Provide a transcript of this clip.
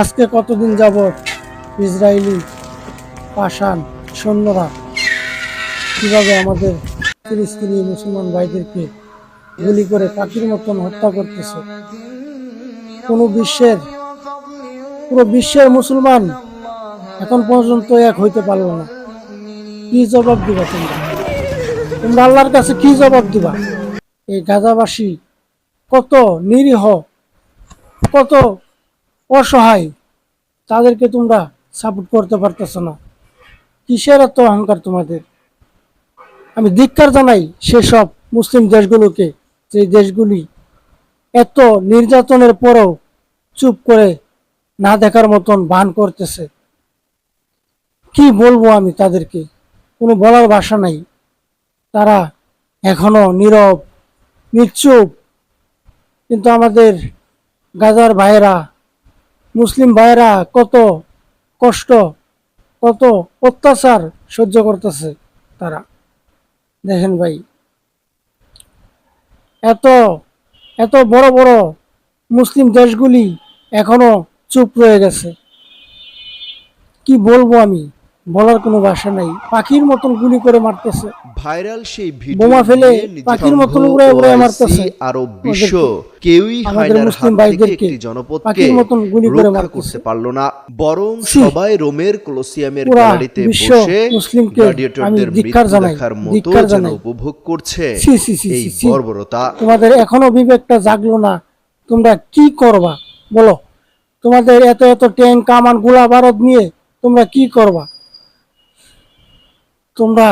আজকে কতদিন যাবৎ ইসরায়েলি পাষাণ সৈন্যরা কীভাবে আমাদের ফিলিস্তিনি মুসলমান ভাইদেরকে গুলি করে পাখির মতন হত্যা করতেছে? কোনো বিশ্বের, পুরো বিশ্বের মুসলমান এখন পর্যন্ত এক হইতে পারল না। কি জবাব দিবা তোমরা? তোমরা আল্লাহর কাছে কি জবাব দিবা? এই গাজাবাসী কত নিরীহ, কত অসহায়। তাদেরকে তোমরা সাপোর্ট করতে পারতেছ না। কিসের এত অহংকার তোমাদের? আমি ধিক্কার জানাই সেসব মুসলিম দেশগুলোকে যে দেশগুলি এত নির্যাতনের পরও চুপ করে না দেখার মতন ভান করতেছে। কি বলব আমি তাদেরকে? কোনো বলার ভাষা নাই। তারা এখনও নীরব, নিশ্চুপ। কিন্তু আমাদের গাজার ভাইয়েরা মুসলিম ভাইরা কত কষ্ট, কত অত্যাচার সহ্য করতেছে তারা। দেখেন ভাই, এত এত বড় বড় মুসলিম দেশগুলি এখনও চুপ রয়ে গেছে। কি বলব আমি? বলার কোনো ভাষা নাই। পাখির মতন গুলি করে মারতেছে। ভাইরাল সেই ভিডিও বোমা ফেলে পাখির মতন উড়ে উড়ে মারতেছে। আরব বিশ্ব কেউই হায়নার মুসলিম হাত থেকে ভাইদেরকে একটি জনপদকে পাখির মতন গুলি করে রক্ষা করতে পারল না। বরং সবাই রোমের কলোসিয়ামের গ্যালারিতে বসে গ্ল্যাডিয়েটরদের মৃত্যু জানাই, দেখার মতো যেন জানাই। উপভোগ করছে এই। বর্বরতা। তোমাদের এখনও বিবেকটা জাগলো না। তোমরা কি করবা? বলো। তোমাদের এত এত ট্যাঙ্ক কামান গোলা বারদ নিয়ে তোমরা কি করবা? তোমরা